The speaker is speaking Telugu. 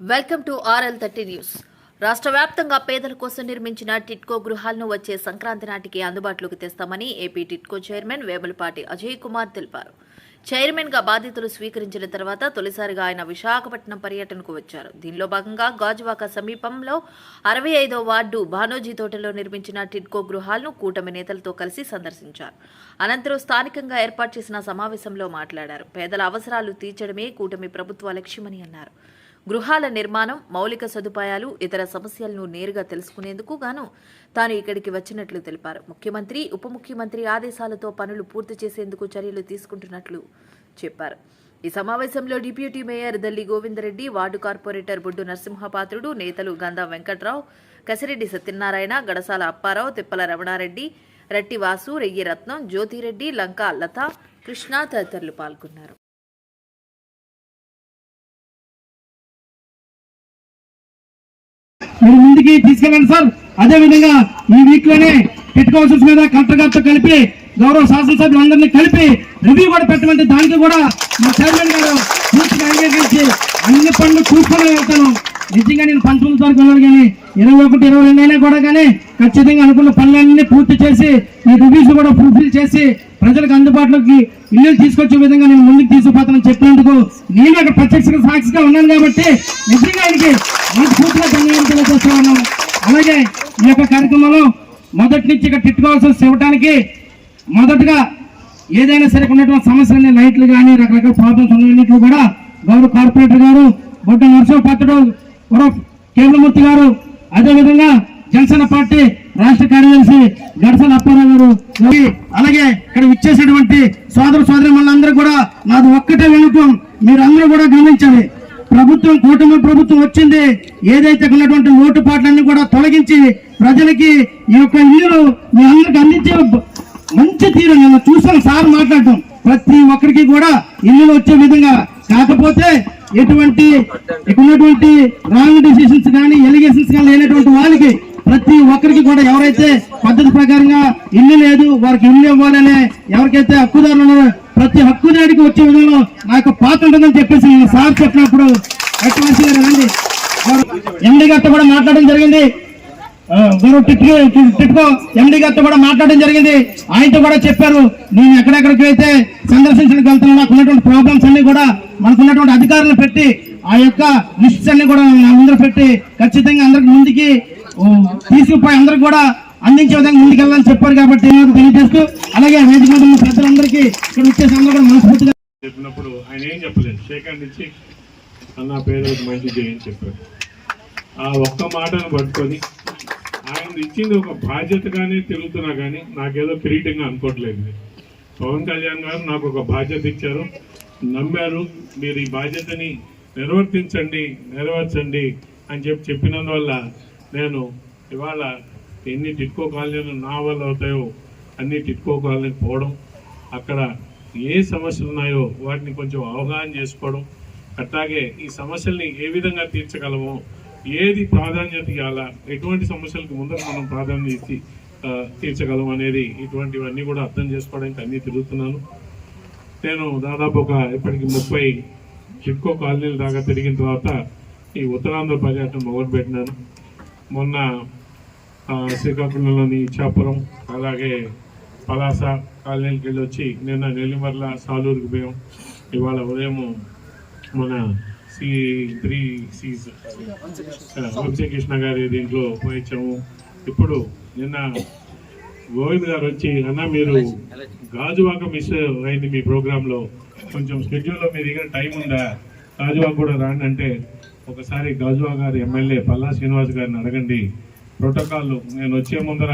Welcome to RL thirty news. రాష్ట్ర వ్యాప్తంగా పేదల కోసం నిర్మించిన టిట్కో గృహాలను వచ్చే సంక్రాంతి నాటికి అందుబాటులోకి తెస్తామని AP TIDCO chairman Vemulapati Ajay Kumar తెలిపారు. చైర్మన్గా బాధితులు బాధ్యతలు స్వీకరించిన తర్వాత తొలిసారిగా ఆయన విశాఖపట్నం పర్యటనకు వచ్చారు. దీనిలో భాగంగా గాజువాక సమీపంలో అరవై ఐదో వార్డు భానోజీ తోటలో నిర్మించిన టిట్కో గృహాలను కూటమి నేతలతో కలిసి సందర్శించారు. అనంతరం స్థానికంగా ఏర్పాటు చేసిన సమావేశంలో మాట్లాడారు. పేదల అవసరాలు తీర్చడమే కూటమి ప్రభుత్వ లక్ష్యమని అన్నారు. గృహాల నిర్మాణం మౌలిక సదుపాయాలు ఇతర సమస్యలను నేరుగా తెలుసుకునేందుకు గాను తాను ఇక్కడికి వచ్చినట్లు తెలిపారు. ముఖ్యమంత్రి ఉప ముఖ్యమంత్రి ఆదేశాలతో పనులు పూర్తి చేసేందుకు చర్యలు తీసుకుంటున్నట్లు చెప్పారు. ఈ సమావేశంలో deputy mayor Dalli Govindareddy ward corporator Buddu Narasimhapatrudu నేతలు గంధా వెంకట్రావు కసిరెడ్డి సత్యనారాయణ గడసాల అప్పారావు తిప్పల రమణారెడ్డి రట్టి వాసు రెయ్యి రత్నం జ్యోతిరెడ్డి లంకా లత కృష్ణ తదితరులు పాల్గొన్నారు. మీరు ముందుకి తీసుకెళ్ళండి సార్. అదే విధంగా ఈ వీక్లోనే హెడ్ కౌన్సిల్స్ మీద కలెక్టర్ గారితో కలిపి గౌరవ శాసనసభ్యులందరినీ కలిపి రివ్యూ కూడా పెట్టమంటే దానికి కూడా మా చైర్మన్ గారు పూర్తిగా అంగీకరించి అన్ని పనులు చూసుకొని వెళ్తాను. నిజంగా నేను పంతొమ్మిది వరకు వెళ్ళాను కానీ ఇరవై ఒకటి ఇరవై రెండు అయినా కూడా కానీ ఖచ్చితంగా అనుకున్న పనులన్నీ పూర్తి చేసి ఈ రివ్యూస్ కూడా ఫుల్ఫిల్ చేసి ప్రజలకు అందుబాటులోకి ఇల్లు తీసుకొచ్చే విధంగా నేను ముందుకు తీసుకుపోతానని చెప్పినందుకు నేను అక్కడ ప్రత్యక్ష సాక్షిగా ఉన్నాను కాబట్టి నిజంగా ఆయనకి తెలియజేస్తా అలాగే ఈ యొక్క కార్యక్రమంలో మొదటి నుంచి ఇక్కడ తిట్టుకోవాల్సి ఇవ్వడానికి మొదటగా ఏదైనా సరే ఉన్నటువంటి సమస్యలు లైట్లు కానీ రకరకాల ప్రాబ్లమ్స్ ఉన్నట్లు కూడా గౌరవ కార్పొరేటర్ గారు బొడ్డ నరసింహపాత్రుడు గౌరవ కేంద్రమూర్తి గారు అదేవిధంగా జనసేన పార్టీ రాష్ట్ర కార్యదర్శి గడసల అప్పారావు గారు. అలాగే ఇక్కడ ఇచ్చేసినటువంటి సోదర సోదరి మనందరూ కూడా నాది ఒక్కటే వినటం మీరందరూ కూడా గమనించాలి. ప్రభుత్వం కూటమి ప్రభుత్వం వచ్చింది ఏదైతే ఉన్నటువంటి లోటుపాట్లన్నీ కూడా తొలగించి ప్రజలకి ఈ యొక్క ఇల్లు మీ అందరికి అందించే మంచి తీరు నేను చూసాను సార్ మాట్లాడటం. ప్రతి ఒక్కరికి కూడా ఇల్లు వచ్చే విధంగా. కాకపోతే ఎటువంటి ఇక్కడ ఉన్నటువంటి రాంగ్ డిసిషన్స్ కానీ ఎలిగేషన్స్ కానీ లేనటువంటి వాళ్ళకి ప్రతి ఒక్కరికి కూడా ఎవరైతే పద్ధతి ప్రకారంగా ఇల్లు లేదు వారికి ఇల్లు ఇవ్వాలనే ఎవరికైతే హక్కుదారులు ఉన్నారో ప్రతి హక్కుదారికి వచ్చే విధంగా నాకు పాత్ర ఉంటుందని చెప్పేసి నేను సార్ చెప్పినప్పుడు ఎట్లా రండి. ఎండి గారితో కూడా మాట్లాడడం జరిగింది. గురువు గౌరవ్ టిట్కో ఎండి గారితో కూడా మాట్లాడడం జరిగింది. ఆయనతో కూడా చెప్పారు. నేను ఎక్కడెక్కడికి అయితే సందర్శించడానికి వెళ్తున్నా నాకు ఉన్నటువంటి ప్రాబ్లమ్స్ అన్ని కూడా మనకు ఉన్నటువంటి పెట్టి ఆ యొక్క లిస్ట్స్ అన్ని కూడా నా ముందర పెట్టి ఖచ్చితంగా అందరికి ముందుకి తీసుకుపోయి అందరికి కూడా అందించే విధంగా ముందుకెళ్ళాలని చెప్పారు కాబట్టి నేను తెలియజేస్తూ అలాగే వేదిక మీద ఉన్న పెద్దలందరికీ ఇక్కడ వచ్చేసి అందరూ కూడా మనస్ఫూర్తిగా చెప్పినప్పుడు ఆయన ఏం చెప్పలేదు. షేక్ హ్యాండ్ ఇచ్చి అన్న పేదలకు మంచి చేయని చెప్పారు ఆ ఒక్క మాటను పట్టుకొని ఆయన ఇచ్చింది ఒక బాధ్యతగానే తిరుగుతున్నా కానీ నాకేదో కిరీటంగా అనుకోవట్లేదు. పవన్ కళ్యాణ్ గారు నాకు ఒక బాధ్యత ఇచ్చారు. నమ్మారు. మీరు ఈ బాధ్యతని నిర్వర్తించండి నెరవేర్చండి అని చెప్పి చెప్పినందువల్ల నేను ఇవాళ ఎన్ని టిట్కో కాలనీలు నా వల్ల అవుతాయో అన్ని టిట్కో కాలనీకి పోవడం అక్కడ ఏ సమస్యలు ఉన్నాయో వాటిని కొంచెం అవగాహన చేసుకోవడం అట్లాగే ఈ సమస్యల్ని ఏ విధంగా తీర్చగలమో ఏది ప్రాధాన్యత ఇవ్వాలా ఎటువంటి సమస్యలకు ముందర మనం ప్రాధాన్యత ఇచ్చి తీర్చగలం అనేది ఇటువంటివన్నీ కూడా అర్థం చేసుకోవడానికి అన్నీ తిరుగుతున్నాను. నేను దాదాపు ఒక ఇప్పటికి ముప్పై చిట్కో కాలనీల దాకా తిరిగిన తర్వాత ఈ ఉత్తరాంధ్ర పర్యటన మొదలుపెట్టినాను. మొన్న శ్రీకాకుళంలోని ఇచ్చాపురం అలాగే పలాస కాలనీకి వెళ్ళి వచ్చి నిన్న నెల్లిమర్ల సాలూరుకి పోయాం. ఇవాళ ఉదయం మన సి త్రీ సీస్ వంశీకృష్ణ గారి దీంట్లో పోయించాము. ఇప్పుడు నిన్న గోవింద్ గారు వచ్చి అన్న మీరు గాజువాక మిస్ అయింది మీ ప్రోగ్రాంలో. కొంచెం స్కెడ్యూల్లో మీ దగ్గర టైం ఉందా? గాజువాక కూడా రాండి అంటే ఒకసారి గాజువా గారి ఎమ్మెల్యే పల్లా శ్రీనివాస్ గారిని అడగండి. ప్రోటోకాల్ నేను వచ్చే ముందర